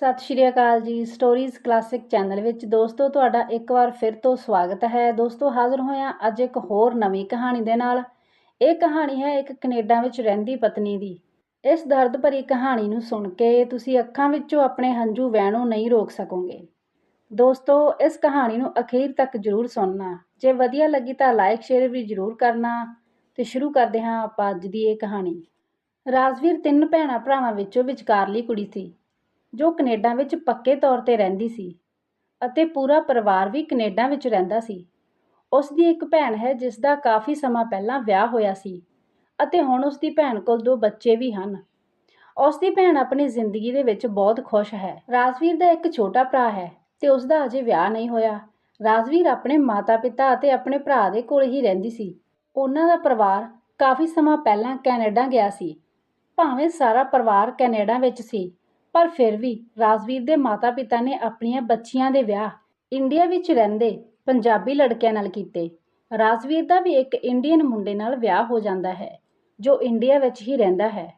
ਸਤਿ ਸ਼੍ਰੀ ਅਕਾਲ ਜੀ stories classic channel ਵਿੱਚ ਦੋਸਤੋ ਤੁਹਾਡਾ ਇੱਕ ਵਾਰ ਫਿਰ ਤੋਂ ਸਵਾਗਤ ਹੈ। ਦੋਸਤੋ, ਹਾਜ਼ਰ ਹੋਇਆ ਅੱਜ ਇੱਕ ਹੋਰ ਨਵੀਂ ਕਹਾਣੀ ਦੇ ਨਾਲ। ਇਹ ਕਹਾਣੀ ਹੈ ਇੱਕ ਕੈਨੇਡਾ ਵਿੱਚ ਰਹਿੰਦੀ ਪਤਨੀ ਦੀ। ਇਸ ਦਰਦ ਭਰੀ ਕਹਾਣੀ ਨੂੰ ਸੁਣ ਕੇ ਤੁਸੀਂ ਅੱਖਾਂ ਵਿੱਚੋਂ ਆਪਣੇ ਹੰਝੂ ਵਹਿਣੋਂ ਨਹੀਂ ਰੋਕ ਸਕੋਗੇ। ਦੋਸਤੋ, ਇਸ ਕਹਾਣੀ ਨੂੰ ਅਖੀਰ ਤੱਕ ਜ਼ਰੂਰ ਸੁਣਨਾ। ਜੇ ਵਧੀਆ ਲੱਗੀ ਤਾਂ ਲਾਈਕ ਸ਼ੇਅਰ ਵੀ ਜ਼ਰੂਰ ਕਰਨਾ। ਤੇ ਸ਼ੁਰੂ ਕਰਦੇ ਹਾਂ ਆਪਾਂ ਅੱਜ ਦੀ ਇਹ ਕਹਾਣੀ। ਰਾਜਵੀਰ ਤਿੰਨ ਭੈਣਾਂ ਭਰਾਵਾਂ ਵਿੱਚੋਂ ਵਿਚਕਾਰਲੀ ਕੁੜੀ ਸੀ। ਜੋ ਕੈਨੇਡਾ ਵਿੱਚ ਪੱਕੇ ਤੌਰ ਤੇ ਰਹਿੰਦੀ ਸੀ ਅਤੇ ਪੂਰਾ ਪਰਿਵਾਰ ਵੀ ਕੈਨੇਡਾ ਵਿੱਚ ਰਹਿੰਦਾ ਸੀ। ਉਸ ਦੀ ਇੱਕ ਭੈਣ ਹੈ ਜਿਸ ਦਾ ਕਾਫੀ ਸਮਾਂ ਪਹਿਲਾਂ ਵਿਆਹ ਹੋਇਆ ਸੀ ਅਤੇ ਹੁਣ ਉਸ ਦੀ ਭੈਣ ਕੋਲ ਦੋ ਬੱਚੇ ਵੀ ਹਨ। ਉਸ ਦੀ ਭੈਣ ਆਪਣੀ ਜ਼ਿੰਦਗੀ ਦੇ ਵਿੱਚ ਬਹੁਤ ਖੁਸ਼ ਹੈ। ਰਾਜਵੀਰ ਦਾ ਇੱਕ ਛੋਟਾ ਭਰਾ ਹੈ ਤੇ ਉਸ ਦਾ ਅਜੇ ਵਿਆਹ ਨਹੀਂ ਹੋਇਆ। ਰਾਜਵੀਰ ਆਪਣੇ ਮਾਤਾ-ਪਿਤਾ ਅਤੇ ਆਪਣੇ ਭਰਾ ਦੇ ਕੋਲ ਹੀ ਰਹਿੰਦੀ ਸੀ। ਉਹਨਾਂ ਦਾ ਪਰਿਵਾਰ ਕਾਫੀ ਸਮਾਂ ਪਹਿਲਾਂ ਕੈਨੇਡਾ ਗਿਆ ਸੀ। ਭਾਵੇਂ ਸਾਰਾ ਪਰਿਵਾਰ ਕੈਨੇਡਾ ਵਿੱਚ ਸੀ ਪਰ ਫਿਰ ਵੀ ਰਾਜਵੀਰ ਦੇ ਮਾਤਾ-ਪਿਤਾ ਨੇ ਆਪਣੀਆਂ ਬੱਚੀਆਂ ਦੇ ਵਿਆਹ ਇੰਡੀਆ ਵਿੱਚ ਰਹਿੰਦੇ ਪੰਜਾਬੀ ਲੜਕਿਆਂ ਨਾਲ ਕੀਤੇ। ਰਾਜਵੀਰ ਦਾ ਵੀ ਇੱਕ ਇੰਡੀਅਨ ਮੁੰਡੇ ਨਾਲ ਵਿਆਹ ਹੋ ਜਾਂਦਾ ਹੈ, ਜੋ ਇੰਡੀਆ ਵਿੱਚ ਹੀ ਰਹਿੰਦਾ ਹੈ।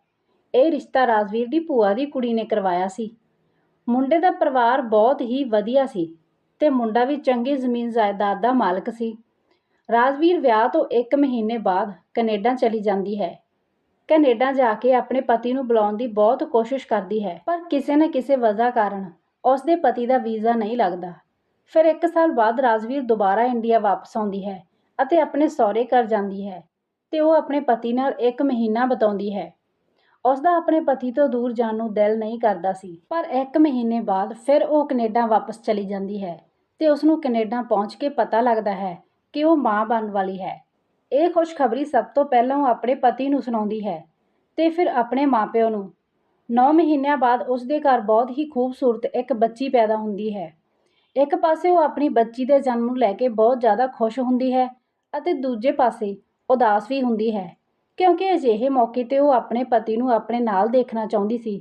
ਇਹ ਰਿਸ਼ਤਾ ਰਾਜਵੀਰ ਦੀ ਭੂਆ ਦੀ ਕੁੜੀ ਨੇ ਕਰਵਾਇਆ ਸੀ। ਮੁੰਡੇ ਦਾ ਪਰਿਵਾਰ ਬਹੁਤ ਹੀ ਵਧੀਆ ਸੀ ਤੇ ਮੁੰਡਾ ਵੀ ਚੰਗੀ ਜ਼ਮੀਨ ਜਾਇਦਾਦ ਦਾ ਮਾਲਕ ਸੀ। ਰਾਜਵੀਰ ਵਿਆਹ ਤੋਂ 1 ਮਹੀਨੇ ਬਾਅਦ ਕੈਨੇਡਾ ਚਲੀ ਜਾਂਦੀ ਹੈ। ਕੈਨੇਡਾ ਜਾ ਕੇ ਆਪਣੇ ਪਤੀ ਨੂੰ ਬੁਲਾਉਣ ਦੀ ਬਹੁਤ ਕੋਸ਼ਿਸ਼ ਕਰਦੀ ਹੈ, ਪਰ ਕਿਸੇ ਨਾ ਕਿਸੇ ਵਜ੍ਹਾ ਕਾਰਨ ਉਸ ਦੇ ਪਤੀ ਦਾ ਵੀਜ਼ਾ ਨਹੀਂ ਲੱਗਦਾ। ਫਿਰ 1 ਸਾਲ ਬਾਅਦ ਰਾਜਵੀਰ ਦੁਬਾਰਾ ਇੰਡੀਆ ਵਾਪਸ ਆਉਂਦੀ ਹੈ ਅਤੇ ਆਪਣੇ ਸਹੁਰੇ ਘਰ ਜਾਂਦੀ ਹੈ ਤੇ ਉਹ ਆਪਣੇ ਪਤੀ ਨਾਲ 1 ਮਹੀਨਾ ਬਿਤਾਉਂਦੀ ਹੈ। ਉਸ ਦਾ ਆਪਣੇ ਪਤੀ ਤੋਂ ਦੂਰ ਜਾਣ ਨੂੰ ਦਿਲ ਨਹੀਂ ਕਰਦਾ ਸੀ, ਪਰ 1 ਮਹੀਨੇ ਬਾਅਦ ਫਿਰ ਉਹ ਕੈਨੇਡਾ ਵਾਪਸ ਚਲੀ ਜਾਂਦੀ ਹੈ ਤੇ ਉਸ ਨੂੰ ਕੈਨੇਡਾ ਪਹੁੰਚ ਕੇ ਪਤਾ ਲੱਗਦਾ ਹੈ ਕਿ ਉਹ ਮਾਂ ਬਣਨ ਵਾਲੀ ਹੈ। ਇਹ ਖੁਸ਼ਖਬਰੀ ਸਭ ਤੋਂ ਪਹਿਲਾਂ ਉਹ ਆਪਣੇ ਪਤੀ ਨੂੰ ਸੁਣਾਉਂਦੀ ਹੈ ਤੇ ਫਿਰ ਆਪਣੇ ਮਾਪਿਓ ਨੂੰ। 9 ਮਹੀਨਿਆਂ ਬਾਅਦ ਉਸ ਦੇ ਘਰ ਬਹੁਤ ਹੀ ਖੂਬਸੂਰਤ ਇੱਕ ਬੱਚੀ ਪੈਦਾ ਹੁੰਦੀ ਹੈ। ਇੱਕ ਪਾਸੇ ਉਹ ਆਪਣੀ ਬੱਚੀ ਦੇ ਜਨਮ ਨੂੰ ਲੈ ਕੇ ਬਹੁਤ ਜ਼ਿਆਦਾ ਖੁਸ਼ ਹੁੰਦੀ ਹੈ ਅਤੇ ਦੂਜੇ ਪਾਸੇ ਉਦਾਸ ਵੀ ਹੁੰਦੀ ਹੈ, ਕਿਉਂਕਿ ਅਜਿਹੇ ਮੌਕੇ ਤੇ ਉਹ ਆਪਣੇ ਪਤੀ ਨੂੰ ਆਪਣੇ ਨਾਲ ਦੇਖਣਾ ਚਾਹੁੰਦੀ ਸੀ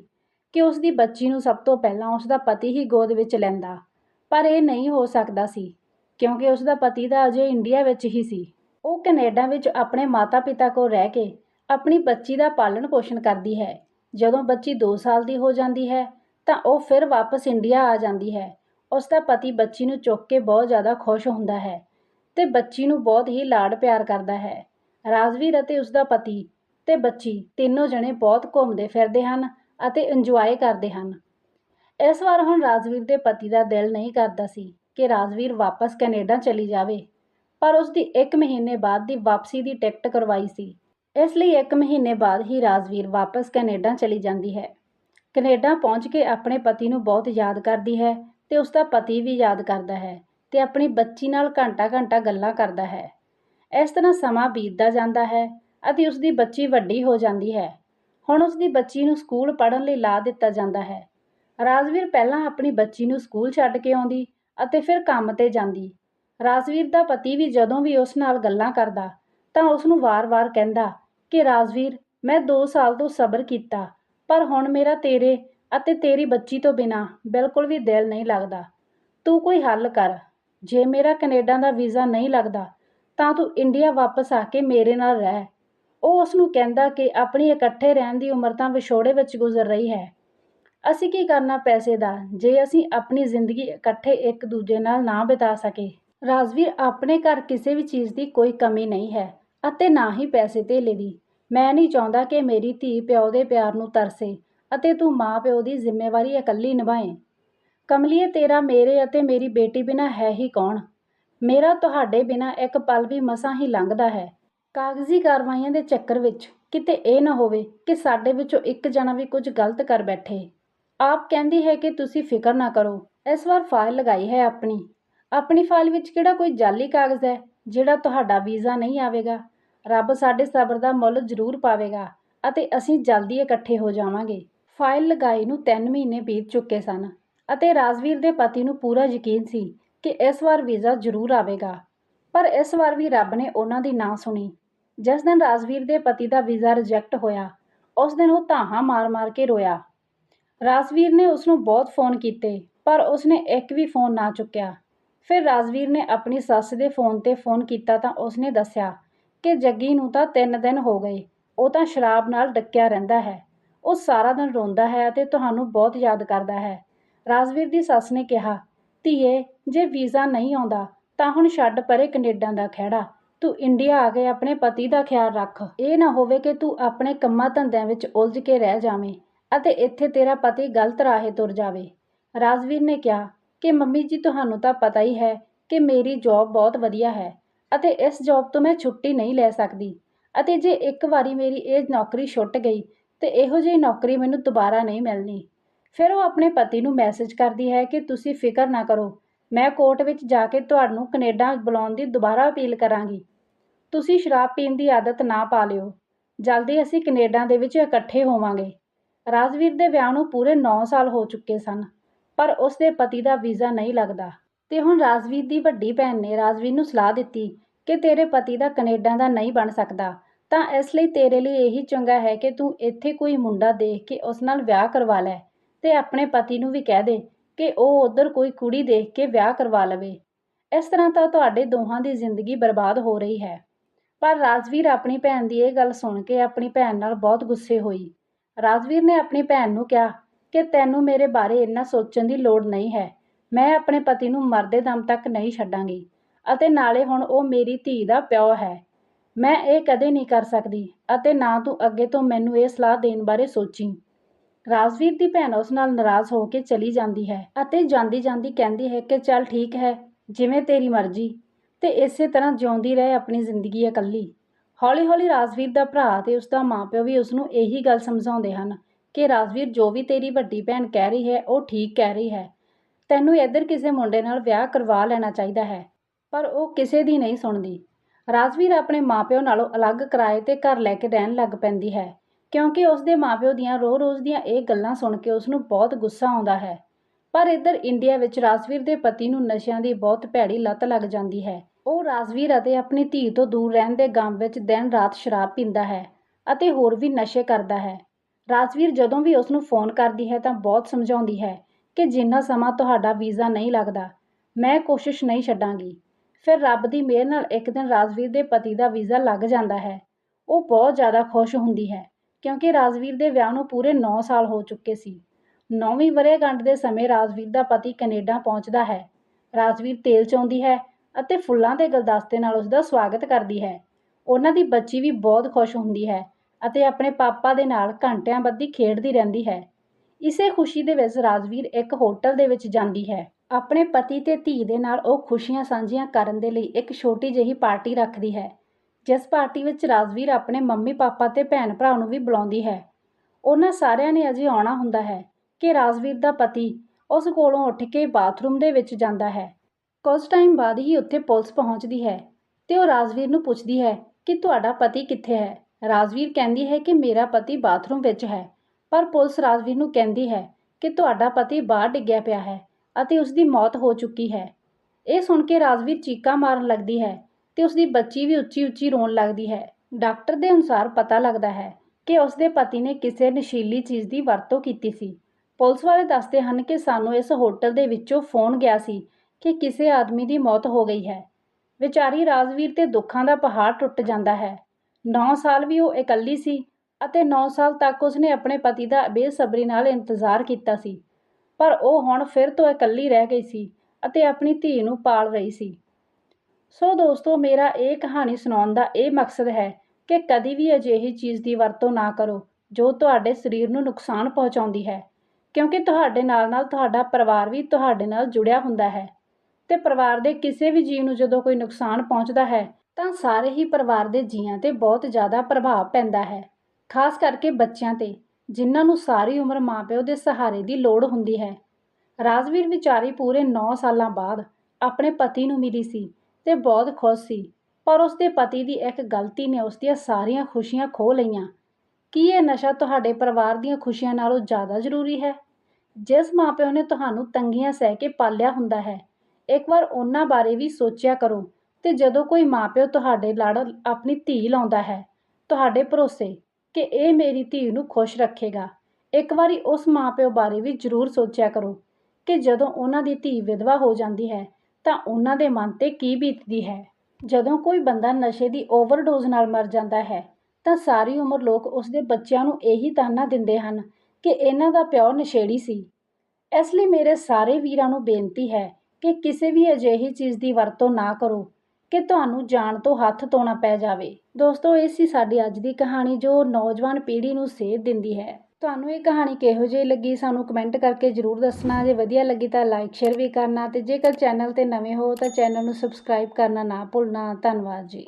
ਕਿ ਉਸ ਦੀ ਬੱਚੀ ਨੂੰ ਸਭ ਤੋਂ ਪਹਿਲਾਂ ਉਸ ਦਾ ਪਤੀ ਹੀ ਗੋਦ ਵਿੱਚ ਲੈਂਦਾ, ਪਰ ਇਹ ਨਹੀਂ ਹੋ ਸਕਦਾ ਸੀ, ਕਿਉਂਕਿ ਉਸ ਦਾ ਪਤੀ ਤਾਂ ਅਜੇ ਇੰਡੀਆ ਵਿੱਚ ਹੀ ਸੀ। ਉਹ ਕੈਨੇਡਾ ਵਿੱਚ ਆਪਣੇ ਮਾਤਾ-ਪਿਤਾ ਕੋਲ ਰਹਿ ਕੇ ਆਪਣੀ ਬੱਚੀ ਦਾ ਪਾਲਣ ਪੋਸ਼ਣ ਕਰਦੀ ਹੈ। ਜਦੋਂ ਬੱਚੀ 2 ਸਾਲ ਦੀ ਹੋ ਜਾਂਦੀ ਹੈ, ਤਾਂ ਉਹ ਫਿਰ ਵਾਪਸ ਇੰਡੀਆ ਆ ਜਾਂਦੀ ਹੈ। ਉਸ ਦਾ ਪਤੀ ਬੱਚੀ ਨੂੰ ਚੁੱਕ ਕੇ ਬਹੁਤ ਜ਼ਿਆਦਾ ਖੁਸ਼ ਹੁੰਦਾ ਹੈ ਤੇ ਬੱਚੀ ਨੂੰ ਬਹੁਤ ਹੀ ਲਾਡ ਪਿਆਰ ਕਰਦਾ ਹੈ। ਰਾਜਵੀਰ ਅਤੇ ਉਸ ਦਾ ਪਤੀ ਤੇ ਬੱਚੀ ਤਿੰਨੋਂ ਜਣੇ ਬਹੁਤ ਘੁੰਮਦੇ ਫਿਰਦੇ ਹਨ ਅਤੇ ਇੰਜੋਏ ਕਰਦੇ ਹਨ। ਇਸ ਵਾਰ ਹੁਣ ਰਾਜਵੀਰ ਦੇ ਪਤੀ ਦਾ ਦਿਲ ਨਹੀਂ ਕਰਦਾ ਸੀ ਕਿ ਰਾਜਵੀਰ ਵਾਪਸ ਕੈਨੇਡਾ ਚਲੀ ਜਾਵੇ। ਪਰ ਉਸ ਦੀ 1 ਮਹੀਨੇ ਬਾਅਦ ਦੀ ਵਾਪਸੀ ਦੀ ਟਿਕਟ ਕਰਵਾਈ ਸੀ। ਇਸ ਲਈ 1 ਮਹੀਨੇ ਬਾਅਦ ਹੀ ਰਾਜਵੀਰ ਵਾਪਸ ਕੈਨੇਡਾ ਚਲੀ ਜਾਂਦੀ ਹੈ। ਕੈਨੇਡਾ ਪਹੁੰਚ ਕੇ ਆਪਣੇ ਪਤੀ ਨੂੰ ਬਹੁਤ ਯਾਦ ਕਰਦੀ ਹੈ ਤੇ ਉਸ ਦਾ ਪਤੀ ਵੀ ਯਾਦ ਕਰਦਾ ਹੈ ਤੇ ਆਪਣੀ ਬੱਚੀ ਨਾਲ ਘੰਟਾ-ਘੰਟਾ ਗੱਲਾਂ ਕਰਦਾ ਹੈ। ਇਸ ਤਰ੍ਹਾਂ ਸਮਾਂ ਬੀਤਦਾ ਜਾਂਦਾ ਹੈ ਅਤੇ ਉਸ ਦੀ ਬੱਚੀ ਵੱਡੀ ਹੋ ਜਾਂਦੀ ਹੈ। ਹੁਣ ਉਸ ਦੀ ਬੱਚੀ ਨੂੰ ਸਕੂਲ ਪੜ੍ਹਨ ਲਈ ਲਾ ਦਿੱਤਾ ਜਾਂਦਾ ਹੈ। ਰਾਜਵੀਰ ਪਹਿਲਾਂ ਆਪਣੀ ਬੱਚੀ ਨੂੰ ਸਕੂਲ ਛੱਡ ਕੇ ਆਉਂਦੀ ਅਤੇ ਫਿਰ ਕੰਮ ਤੇ ਜਾਂਦੀ। ਰਾਜਵੀਰ ਦਾ ਪਤੀ ਵੀ ਜਦੋਂ ਵੀ ਉਸ ਨਾਲ ਗੱਲਾਂ ਕਰਦਾ, ਤਾਂ ਉਸ ਨੂੰ ਵਾਰ-ਵਾਰ ਕਹਿੰਦਾ ਕਿ ਰਾਜਵੀਰ, ਮੈਂ 2 ਸਾਲ ਤੋਂ ਸਬਰ ਕੀਤਾ, ਪਰ ਹੁਣ ਮੇਰਾ ਤੇਰੇ ਅਤੇ ਤੇਰੀ ਬੱਚੀ ਤੋਂ ਬਿਨਾ ਬਿਲਕੁਲ ਵੀ ਦਿਲ ਨਹੀਂ ਲੱਗਦਾ। ਤੂੰ ਕੋਈ ਹੱਲ ਕਰ। ਜੇ ਮੇਰਾ ਕੈਨੇਡਾ ਦਾ ਵੀਜ਼ਾ ਨਹੀਂ ਲੱਗਦਾ, ਤਾਂ ਤੂੰ ਇੰਡੀਆ ਵਾਪਸ ਆ ਕੇ ਮੇਰੇ ਨਾਲ ਰਹਿ। ਉਹ ਉਸ ਨੂੰ ਕਹਿੰਦਾ ਕਿ ਆਪਣੀ ਇਕੱਠੇ ਰਹਿਣ ਦੀ ਉਮਰ ਤਾਂ ਵਿਛੋੜੇ ਵਿੱਚ ਗੁਜ਼ਰ ਰਹੀ ਹੈ। ਅਸੀਂ ਕੀ ਕਰਨਾ ਪੈਸੇ ਦਾ, ਜੇ ਅਸੀਂ ਆਪਣੀ ਜ਼ਿੰਦਗੀ ਇਕੱਠੇ ਇੱਕ ਦੂਜੇ ਨਾਲ ਨਾ ਬਿਤਾ ਸਕੇ? ਰਾਜਵੀਰ ਆਪਣੇ ਘਰ ਕਿਸੇ ਵੀ ਚੀਜ਼ ਦੀ ਕੋਈ ਕਮੀ ਨਹੀਂ ਹੈ ਅਤੇ ਨਾ ਹੀ ਪੈਸੇ ਧੇਲੇ ਦੀ। ਮੈਂ ਨਹੀਂ ਚਾਹੁੰਦਾ ਕਿ ਮੇਰੀ ਧੀ ਪਿਓ ਦੇ ਪਿਆਰ ਨੂੰ ਤਰਸੇ ਅਤੇ ਤੂੰ ਮਾਂ ਪਿਓ ਦੀ ਜ਼ਿੰਮੇਵਾਰੀ ਇਕੱਲੀ ਨਿਭਾਏ। ਕਮਲੀਏ, ਤੇਰਾ ਮੇਰੇ ਅਤੇ ਮੇਰੀ ਬੇਟੀ ਬਿਨਾ ਹੈ ਹੀ ਕੌਣ? ਮੇਰਾ ਤੁਹਾਡੇ ਬਿਨਾ ਇੱਕ ਪਲ ਵੀ ਮਸਾਂ ਹੀ ਲੰਘਦਾ ਹੈ। ਕਾਗਜ਼ੀ ਕਾਰਵਾਈਆਂ ਦੇ ਚੱਕਰ ਵਿੱਚ ਕਿਤੇ ਇਹ ਨਾ ਹੋਵੇ ਕਿ ਸਾਡੇ ਵਿੱਚੋਂ ਇੱਕ ਜਣਾ ਵੀ ਕੁਝ ਗਲਤ ਕਰ ਬੈਠੇ। ਆਪ ਕਹਿੰਦੀ ਹੈ ਕਿ ਤੁਸੀਂ ਫਿਕਰ ਨਾ ਕਰੋ। ਇਸ ਵਾਰ ਫਾਈਲ ਲਗਾਈ ਹੈ ਆਪਣੀ। ਆਪਣੀ ਫਾਈਲ ਵਿੱਚ ਕਿਹੜਾ ਕੋਈ ਜਾਲੀ ਕਾਗਜ਼ ਹੈ, ਜਿਹੜਾ ਤੁਹਾਡਾ ਵੀਜ਼ਾ ਨਹੀਂ ਆਵੇਗਾ? ਰੱਬ ਸਾਡੇ ਸਬਰ ਦਾ ਮੁੱਲ ਜ਼ਰੂਰ ਪਾਵੇਗਾ ਅਤੇ ਅਸੀਂ ਜਲਦੀ ਇਕੱਠੇ ਹੋ ਜਾਵਾਂਗੇ। ਫਾਈਲ ਲਗਾਈ ਨੂੰ 3 ਮਹੀਨੇ ਬੀਤ ਚੁੱਕੇ ਸਨ ਅਤੇ ਰਾਜਵੀਰ ਦੇ ਪਤੀ ਨੂੰ ਪੂਰਾ ਯਕੀਨ ਸੀ ਕਿ ਇਸ ਵਾਰ ਵੀਜ਼ਾ ਜ਼ਰੂਰ ਆਵੇਗਾ। ਪਰ ਇਸ ਵਾਰ ਵੀ ਰੱਬ ਨੇ ਉਹਨਾਂ ਦੀ ਨਾ ਸੁਣੀ। ਜਿਸ ਦਿਨ ਰਾਜਵੀਰ ਦੇ ਪਤੀ ਦਾ ਵੀਜ਼ਾ ਰਿਜੈਕਟ ਹੋਇਆ, ਉਸ ਦਿਨ ਉਹ ਧਾਹਾਂ ਮਾਰ-ਮਾਰ ਕੇ ਰੋਇਆ। ਰਾਜਵੀਰ ਨੇ ਉਸ ਨੂੰ ਬਹੁਤ ਫੋਨ ਕੀਤੇ, ਪਰ ਉਸਨੇ ਇੱਕ ਵੀ ਫੋਨ ਨਾ ਚੁੱਕਿਆ। ਫਿਰ ਰਾਜਵੀਰ ਨੇ ਆਪਣੀ ਸੱਸ ਦੇ ਫੋਨ ਤੇ ਫੋਨ ਕੀਤਾ ਤਾਂ ਉਸਨੇ ਦੱਸਿਆ ਕਿ ਜੱਗੀ ਨੂੰ ਤਾਂ 3 ਦਿਨ ਹੋ ਗਏ, ਉਹ ਤਾਂ ਸ਼ਰਾਬ ਨਾਲ ਡੱਕਿਆ ਰਹਿੰਦਾ ਹੈ। ਉਹ ਸਾਰਾ ਦਿਨ ਰੋਂਦਾ ਹੈ ਅਤੇ ਤੁਹਾਨੂੰ ਬਹੁਤ ਯਾਦ ਕਰਦਾ ਹੈ। ਰਾਜਵੀਰ ਦੀ ਸੱਸ ਨੇ ਕਿਹਾ, ਧੀਏ, ਜੇ ਵੀਜ਼ਾ ਨਹੀਂ ਆਉਂਦਾ, ਤਾਂ ਹੁਣ ਛੱਡ ਪਰੇ ਕੈਨੇਡਾ ਦਾ ਖਹਿੜਾ। ਤੂੰ ਇੰਡੀਆ ਆ ਕੇ ਆਪਣੇ ਪਤੀ ਦਾ ਖਿਆਲ ਰੱਖ। ਇਹ ਨਾ ਹੋਵੇ ਕਿ ਤੂੰ ਆਪਣੇ ਕੰਮਾਂ ਧੰਦਿਆਂ ਵਿੱਚ ਉਲਝ ਕੇ ਰਹਿ ਜਾਵੇਂ ਅਤੇ ਇੱਥੇ ਤੇਰਾ ਪਤੀ ਗਲਤ ਰਾਹੇ ਤੁਰ ਜਾਵੇ। ਰਾਜਵੀਰ ਨੇ ਕਿਹਾ ਕਿ ਮੰਮੀ ਜੀ, ਤੁਹਾਨੂੰ ਤਾਂ ਪਤਾ ਹੀ ਹੈ ਕਿ ਮੇਰੀ ਜੌਬ ਬਹੁਤ ਵਧੀਆ ਹੈ ਅਤੇ ਇਸ ਜੌਬ ਤੋਂ ਮੈਂ ਛੁੱਟੀ ਨਹੀਂ ਲੈ ਸਕਦੀ। ਅਤੇ ਜੇ ਇੱਕ ਵਾਰੀ ਮੇਰੀ ਇਹ ਨੌਕਰੀ ਛੁੱਟ ਗਈ ਤੇ ਇਹੋ ਜਿਹੀ ਨੌਕਰੀ ਮੈਨੂੰ ਦੁਬਾਰਾ ਨਹੀਂ ਮਿਲਣੀ। ਫਿਰ ਉਹ ਆਪਣੇ ਪਤੀ ਨੂੰ ਮੈਸੇਜ ਕਰਦੀ ਹੈ ਕਿ ਤੁਸੀਂ ਫਿਕਰ ਨਾ ਕਰੋ, ਮੈਂ ਕੋਰਟ ਵਿੱਚ ਜਾ ਕੇ ਤੁਹਾਨੂੰ ਕੈਨੇਡਾ ਬੁਲਾਉਣ ਦੀ ਦੁਬਾਰਾ ਅਪੀਲ ਕਰਾਂਗੀ। ਤੁਸੀਂ ਸ਼ਰਾਬ ਪੀਣ ਦੀ ਆਦਤ ਨਾ ਪਾ ਲਿਓ। ਜਲਦੀ ਅਸੀਂ ਕੈਨੇਡਾ ਦੇ ਵਿੱਚ ਇਕੱਠੇ ਹੋਵਾਂਗੇ। ਰਾਜਵੀਰ ਦੇ ਵਿਆਹ ਨੂੰ ਪੂਰੇ 9 ਸਾਲ ਹੋ ਚੁੱਕੇ ਸਨ। ਪਰ ਉਸ ਦੇ ਪਤੀ ਦਾ ਵੀਜ਼ਾ ਨਹੀਂ ਲੱਗਦਾ। ਤੇ ਹੁਣ ਰਾਜਵੀਰ ਦੀ ਵੱਡੀ ਭੈਣ ਨੇ ਰਾਜਵੀਰ ਨੂੰ ਸਲਾਹ ਦਿੱਤੀ ਕਿ ਤੇਰੇ ਪਤੀ ਦਾ ਕੈਨੇਡਾ ਦਾ ਨਹੀਂ ਬਣ ਸਕਦਾ। ਤਾਂ ਇਸ ਲਈ ਤੇਰੇ ਲਈ ਇਹੀ ਚੰਗਾ ਹੈ ਕਿ ਤੂੰ ਇੱਥੇ ਕੋਈ ਮੁੰਡਾ ਦੇਖ ਕੇ ਉਸ ਨਾਲ ਵਿਆਹ ਕਰਵਾ ਲੈ ਤੇ ਆਪਣੇ ਪਤੀ ਨੂੰ ਵੀ ਕਹਿ ਦੇ ਕਿ ਉਹ ਉਧਰ ਕੋਈ ਕੁੜੀ ਦੇਖ ਕੇ ਵਿਆਹ ਕਰਵਾ ਲਵੇ। ਇਸ ਤਰ੍ਹਾਂ ਤਾਂ ਤੁਹਾਡੇ ਦੋਹਾਂ ਦੀ ਜ਼ਿੰਦਗੀ ਬਰਬਾਦ ਹੋ ਰਹੀ ਹੈ। ਪਰ ਰਾਜਵੀਰ ਆਪਣੀ ਭੈਣ ਦੀ ਇਹ ਗੱਲ ਸੁਣ ਕੇ ਆਪਣੀ ਭੈਣ ਨਾਲ ਬਹੁਤ ਗੁੱਸੇ ਹੋਈ। ਰਾਜਵੀਰ ਨੇ ਆਪਣੀ ਭੈਣ ਨੂੰ ਕਿਹਾ ਕਿ ਤੈਨੂੰ ਮੇਰੇ ਬਾਰੇ ਇੰਨਾ ਸੋਚਣ ਦੀ ਲੋੜ ਨਹੀਂ ਹੈ। ਮੈਂ ਆਪਣੇ ਪਤੀ ਨੂੰ ਮਰਦੇ ਦਮ ਤੱਕ ਨਹੀਂ ਛੱਡਾਂਗੀ ਅਤੇ ਨਾਲੇ ਹੁਣ ਉਹ ਮੇਰੀ ਧੀ ਦਾ ਪਿਓ ਹੈ। ਮੈਂ ਇਹ ਕਦੇ ਨਹੀਂ ਕਰ ਸਕਦੀ ਅਤੇ ਨਾ ਤੂੰ ਅੱਗੇ ਤੋਂ ਮੈਨੂੰ ਇਹ ਸਲਾਹ ਦੇਣ ਬਾਰੇ ਸੋਚੀ। ਰਾਜਵੀਰ ਦੀ ਭੈਣ ਉਸ ਨਾਲ ਨਾਰਾਜ਼ ਹੋ ਕੇ ਚਲੀ ਜਾਂਦੀ ਹੈ ਅਤੇ ਜਾਂਦੀ ਜਾਂਦੀ ਕਹਿੰਦੀ ਹੈ ਕਿ ਚੱਲ ਠੀਕ ਹੈ, ਜਿਵੇਂ ਤੇਰੀ ਮਰਜ਼ੀ ਤੇ ਇਸੇ ਤਰ੍ਹਾਂ ਜਿਉਂਦੀ ਰਹੇ ਆਪਣੀ ਜ਼ਿੰਦਗੀ ਇਕੱਲੀ। ਹੌਲੀ ਹੌਲੀ ਰਾਜਵੀਰ ਦਾ ਭਰਾ ਤੇ ਉਸ ਦਾ ਮਾਪਿਓ ਵੀ ਉਸ ਨੂੰ ਇਹੀ ਗੱਲ ਸਮਝਾਉਂਦੇ ਹਨ ਕਿ ਰਾਜਵੀਰ ਜੋ ਵੀ ਤੇਰੀ ਵੱਡੀ ਭੈਣ ਕਹਿ ਰਹੀ ਹੈ, ਉਹ ਠੀਕ ਕਹਿ ਰਹੀ ਹੈ। ਤੈਨੂੰ ਇੱਧਰ ਕਿਸੇ ਮੁੰਡੇ ਨਾਲ ਵਿਆਹ ਕਰਵਾ ਲੈਣਾ ਚਾਹੀਦਾ ਹੈ, ਪਰ ਉਹ ਕਿਸੇ ਦੀ ਨਹੀਂ ਸੁਣਦੀ। ਰਾਜਵੀਰ ਆਪਣੇ ਮਾਪਿਓ ਨਾਲੋਂ ਅਲੱਗ ਕਿਰਾਏ ਤੇ ਘਰ ਲੈ ਕੇ ਰਹਿਣ ਲੱਗ ਪੈਂਦੀ ਹੈ, ਕਿਉਂਕਿ ਉਸ ਦੇ ਮਾਪਿਓ ਦੀਆਂ ਰੋ-ਰੋਜ਼ ਦੀਆਂ ਇਹ ਗੱਲਾਂ ਸੁਣ ਕੇ ਉਸ ਨੂੰ ਬਹੁਤ ਗੁੱਸਾ ਆਉਂਦਾ ਹੈ। ਪਰ ਇੱਧਰ ਇੰਡੀਆ ਵਿੱਚ ਰਾਜਵੀਰ ਦੇ ਪਤੀ ਨੂੰ ਨਸ਼ਿਆਂ ਦੀ ਬਹੁਤ ਭੈੜੀ ਲਤ ਲੱਗ ਜਾਂਦੀ ਹੈ। ਉਹ ਰਾਜਵੀਰ ਅਤੇ ਆਪਣੀ ਧੀ ਤੋਂ ਦੂਰ ਰਹਿਣ ਦੇ ਗਮ ਵਿੱਚ ਦਿਨ ਰਾਤ ਸ਼ਰਾਬ ਪੀਂਦਾ ਹੈ ਅਤੇ ਹੋਰ ਵੀ ਨਸ਼ੇ ਕਰਦਾ ਹੈ। ਰਾਜਵੀਰ ਜਦੋਂ ਵੀ ਉਸ ਨੂੰ ਫੋਨ ਕਰਦੀ ਹੈ ਤਾਂ ਬਹੁਤ ਸਮਝਾਉਂਦੀ ਹੈ ਕਿ ਜਿੰਨਾ ਸਮਾਂ ਤੁਹਾਡਾ ਵੀਜ਼ਾ ਨਹੀਂ ਲੱਗਦਾ, ਮੈਂ ਕੋਸ਼ਿਸ਼ ਨਹੀਂ ਛੱਡਾਂਗੀ। ਫਿਰ ਰੱਬ ਦੀ ਮਿਹਰ ਨਾਲ ਇੱਕ ਦਿਨ ਰਾਜਵੀਰ ਦੇ ਪਤੀ ਦਾ ਵੀਜ਼ਾ ਲੱਗ ਜਾਂਦਾ ਹੈ। ਉਹ ਬਹੁਤ ਜ਼ਿਆਦਾ ਖੁਸ਼ ਹੁੰਦੀ ਹੈ, ਕਿਉਂਕਿ ਰਾਜਵੀਰ ਦੇ ਵਿਆਹ ਨੂੰ ਪੂਰੇ 9 ਸਾਲ ਹੋ ਚੁੱਕੇ ਸੀ। ਨੌਵੀਂ ਵਰ੍ਹੇਗੰਢ ਦੇ ਸਮੇਂ ਰਾਜਵੀਰ ਦਾ ਪਤੀ ਕੈਨੇਡਾ ਪਹੁੰਚਦਾ ਹੈ। ਰਾਜਵੀਰ ਤੇਲ ਚਾਉਂਦੀ ਹੈ ਅਤੇ ਫੁੱਲਾਂ ਦੇ ਗੁਲਦਸਤੇ ਨਾਲ ਉਸ ਦਾ ਸਵਾਗਤ ਕਰਦੀ ਹੈ। ਉਹਨਾਂ ਦੀ ਬੱਚੀ ਵੀ ਬਹੁਤ ਖੁਸ਼ ਹੁੰਦੀ ਹੈ ਅਤੇ ਆਪਣੇ ਪਾਪਾ ਦੇ ਨਾਲ ਘੰਟਿਆਂ ਬੱਧੀ ਖੇਡਦੀ ਰਹਿੰਦੀ ਹੈ। ਇਸੇ ਖੁਸ਼ੀ ਦੇ ਵਿੱਚ ਰਾਜਵੀਰ ਇੱਕ ਹੋਟਲ ਦੇ ਵਿੱਚ ਜਾਂਦੀ ਹੈ। ਆਪਣੇ ਪਤੀ ਤੇ ਧੀ ਦੇ ਨਾਲ ਉਹ ਖੁਸ਼ੀਆਂ ਸਾਂਝੀਆਂ ਕਰਨ ਦੇ ਲਈ ਇੱਕ ਛੋਟੀ ਜਿਹੀ ਪਾਰਟੀ ਰੱਖਦੀ ਹੈ, ਜਿਸ ਪਾਰਟੀ ਵਿੱਚ ਰਾਜਵੀਰ ਆਪਣੇ ਮੰਮੀ ਪਾਪਾ ਤੇ ਭੈਣ ਭਰਾ ਨੂੰ ਵੀ ਬੁਲਾਉਂਦੀ ਹੈ। ਉਹਨਾਂ ਸਾਰਿਆਂ ਨੇ ਅਜੇ ਆਉਣਾ ਹੁੰਦਾ ਹੈ ਕਿ ਰਾਜਵੀਰ ਦਾ ਪਤੀ ਉਸ ਕੋਲੋਂ ਉੱਠ ਕੇ ਬਾਥਰੂਮ ਦੇ ਵਿੱਚ ਜਾਂਦਾ ਹੈ। ਕੁਝ ਟਾਈਮ ਬਾਅਦ ਹੀ ਉੱਥੇ ਪੁਲਿਸ ਪਹੁੰਚਦੀ ਹੈ ਤੇ ਉਹ ਰਾਜਵੀਰ ਨੂੰ ਪੁੱਛਦੀ ਹੈ ਕਿ ਤੁਹਾਡਾ ਪਤੀ ਕਿੱਥੇ ਹੈ? ਰਾਜਵੀਰ ਕਹਿੰਦੀ ਹੈ ਕਿ ਮੇਰਾ ਪਤੀ ਬਾਥਰੂਮ ਵਿੱਚ ਹੈ, ਪਰ ਪੁਲਿਸ ਰਾਜਵੀਰ ਨੂੰ ਕਹਿੰਦੀ ਹੈ ਕਿ ਤੁਹਾਡਾ ਪਤੀ ਬਾਹਰ ਡਿੱਗਿਆ ਪਿਆ ਹੈ ਅਤੇ ਉਸ ਦੀ ਮੌਤ ਹੋ ਚੁੱਕੀ ਹੈ। ਇਹ ਸੁਣ ਕੇ ਰਾਜਵੀਰ ਚੀਕਾਂ ਮਾਰਨ ਲੱਗਦੀ ਹੈ ਤੇ ਉਸ ਦੀ ਬੱਚੀ ਵੀ ਉੱਚੀ ਉੱਚੀ ਰੋਣ ਲੱਗਦੀ ਹੈ। ਡਾਕਟਰ ਦੇ ਅਨੁਸਾਰ ਪਤਾ ਲੱਗਦਾ ਹੈ ਕਿ ਉਸ ਦੇ ਪਤੀ ਨੇ ਕਿਸੇ ਨਸ਼ੀਲੀ ਚੀਜ਼ ਦੀ ਵਰਤੋਂ ਕੀਤੀ ਸੀ। ਪੁਲਿਸ ਵਾਲੇ ਦੱਸਦੇ ਹਨ ਕਿ ਸਾਨੂੰ ਇਸ ਹੋਟਲ ਦੇ ਵਿੱਚੋਂ ਫੋਨ ਗਿਆ ਸੀ ਕਿ ਕਿਸੇ ਆਦਮੀ ਦੀ ਮੌਤ ਹੋ ਗਈ ਹੈ। ਵਿਚਾਰੀ ਰਾਜਵੀਰ ਤੇ ਦੁੱਖਾਂ ਦਾ ਪਹਾੜ ਟੁੱਟ ਜਾਂਦਾ ਹੈ। 9 ਸਾਲ ਵੀ ਉਹ ਇਕੱਲੀ ਸੀ ਅਤੇ 9 ਸਾਲ ਤੱਕ ਉਸਨੇ ਆਪਣੇ ਪਤੀ ਦਾ ਬੇਸਬਰੀ ਨਾਲ ਇੰਤਜ਼ਾਰ ਕੀਤਾ ਸੀ। ਪਰ ਉਹ ਹੁਣ ਫਿਰ ਤੋਂ ਇਕੱਲੀ ਰਹਿ ਗਈ ਸੀ ਅਤੇ ਆਪਣੀ ਧੀ ਨੂੰ ਪਾਲ ਰਹੀ ਸੀ। ਸੋ ਦੋਸਤੋ, ਮੇਰਾ ਇਹ ਕਹਾਣੀ ਸੁਣਾਉਣ ਦਾ ਇਹ ਮਕਸਦ ਹੈ ਕਿ ਕਦੀ ਵੀ ਅਜਿਹੀ ਚੀਜ਼ ਦੀ ਵਰਤੋਂ ਨਾ ਕਰੋ ਜੋ ਤੁਹਾਡੇ ਸਰੀਰ ਨੂੰ ਨੁਕਸਾਨ ਪਹੁੰਚਾਉਂਦੀ ਹੈ, ਕਿਉਂਕਿ ਤੁਹਾਡੇ ਨਾਲ ਨਾਲ ਤੁਹਾਡਾ ਪਰਿਵਾਰ ਵੀ ਤੁਹਾਡੇ ਨਾਲ ਜੁੜਿਆ ਹੁੰਦਾ ਹੈ ਤੇ ਪਰਿਵਾਰ ਦੇ ਕਿਸੇ ਵੀ ਜੀਵ ਨੂੰ ਜਦੋਂ ਕੋਈ ਨੁਕਸਾਨ ਪਹੁੰਚਦਾ ਹੈ ਤਾਂ ਸਾਰੇ ਹੀ ਪਰਿਵਾਰ ਦੇ ਜੀਆਂ ਤੇ ਬਹੁਤ ਜ਼ਿਆਦਾ ਪ੍ਰਭਾਵ ਪੈਂਦਾ ਹੈ, ਖਾਸ ਕਰਕੇ ਬੱਚਿਆਂ ਤੇ, ਜਿਨ੍ਹਾਂ ਨੂੰ ਸਾਰੀ ਉਮਰ ਮਾਪਿਓ ਦੇ ਸਹਾਰੇ ਦੀ ਲੋੜ ਹੁੰਦੀ ਹੈ। ਰਾਜਵੀਰ ਵਿਚਾਰੀ ਪੂਰੇ 9 ਸਾਲਾਂ ਬਾਅਦ ਆਪਣੇ ਪਤੀ ਨੂੰ ਮਿਲੀ ਸੀ ਤੇ ਬਹੁਤ ਖੁਸ਼ ਸੀ, ਪਰ ਉਸ ਦੇ ਪਤੀ ਦੀ ਇੱਕ ਗਲਤੀ ਨੇ ਉਸ ਦੀਆਂ ਸਾਰੀਆਂ ਖੁਸ਼ੀਆਂ ਖੋਹ ਲਈਆਂ। ਕੀ ਇਹ ਨਸ਼ਾ ਤੁਹਾਡੇ ਪਰਿਵਾਰ ਦੀਆਂ ਖੁਸ਼ੀਆਂ ਨਾਲੋਂ ਜ਼ਿਆਦਾ ਜ਼ਰੂਰੀ ਹੈ? ਜਿਸ ਮਾਪਿਓ ਨੇ ਤੁਹਾਨੂੰ ਤੰਗੀਆਂ ਸਹਿ ਕੇ ਪਾਲਿਆ ਹੁੰਦਾ ਹੈ, ਇੱਕ ਵਾਰ ਉਹਨਾਂ ਬਾਰੇ ਵੀ ਸੋਚਿਆ ਕਰੋ। ਅਤੇ ਜਦੋਂ ਕੋਈ ਮਾਪਿਓ ਤੁਹਾਡੇ ਲੜ, ਆਪਣੀ ਧੀ ਲਾਉਂਦਾ ਹੈ, ਤੁਹਾਡੇ ਭਰੋਸੇ ਕਿ ਇਹ ਮੇਰੀ ਧੀ ਨੂੰ ਖੁਸ਼ ਰੱਖੇਗਾ, ਇੱਕ ਵਾਰੀ ਉਸ ਮਾਪਿਓ ਬਾਰੇ ਵੀ ਜ਼ਰੂਰ ਸੋਚਿਆ ਕਰੋ ਕਿ ਜਦੋਂ ਉਹਨਾਂ ਦੀ ਧੀ ਵਿਧਵਾ ਹੋ ਜਾਂਦੀ ਹੈ, ਤਾਂ ਉਹਨਾਂ ਦੇ ਮਨ ਤੇ ਕੀ ਬੀਤਦੀ ਹੈ। ਜਦੋਂ ਕੋਈ ਬੰਦਾ ਨਸ਼ੇ ਦੀ ਓਵਰਡੋਜ਼ ਨਾਲ ਮਰ ਜਾਂਦਾ ਹੈ, ਤਾਂ ਸਾਰੀ ਉਮਰ ਲੋਕ ਉਸ ਦੇ ਬੱਚਿਆਂ ਨੂੰ ਇਹੀ ਤਾਨਾ ਦਿੰਦੇ ਹਨ ਕਿ ਇਹਨਾਂ ਦਾ ਪਿਓ ਨਸ਼ੇੜੀ ਸੀ। ਇਸ ਲਈ ਮੇਰੇ ਸਾਰੇ ਵੀਰਾਂ ਨੂੰ ਬੇਨਤੀ ਹੈ ਕਿ ਕਿਸੇ ਵੀ ਅਜਿਹੀ ਚੀਜ਼ ਦੀ ਵਰਤੋਂ ਨਾ ਕਰੋ ਕਿ ਤੁਹਾਨੂੰ ਜਾਣ ਤੋਂ ਹੱਥ ਧੋਣਾ ਪੈ ਜਾਵੇ। ਦੋਸਤੋ ਇਹ ਸੀ ਸਾਡੀ ਅੱਜ ਦੀ ਕਹਾਣੀ ਜੋ ਨੌਜਵਾਨ ਪੀੜ੍ਹੀ ਨੂੰ ਸੇਧ ਦਿੰਦੀ ਹੈ। ਤੁਹਾਨੂੰ ਇਹ ਕਹਾਣੀ ਕਿਹੋ ਜਿਹੀ ਲੱਗੀ ਸਾਨੂੰ ਕਮੈਂਟ ਕਰਕੇ ਜ਼ਰੂਰ ਦੱਸਣਾ। ਜੇ ਵਧੀਆ ਲੱਗੀ ਤਾਂ ਲਾਈਕ, ਸ਼ੇਅਰ ਵੀ ਕਰਨਾ ਤੇ ਜੇਕਰ ਚੈਨਲ ਤੇ ਨਵੇਂ ਹੋ ਤਾਂ ਚੈਨਲ ਨੂੰ ਸਬਸਕ੍ਰਾਈਬ ਕਰਨਾ ਨਾ ਭੁੱਲਣਾ। ਧੰਨਵਾਦ ਜੀ।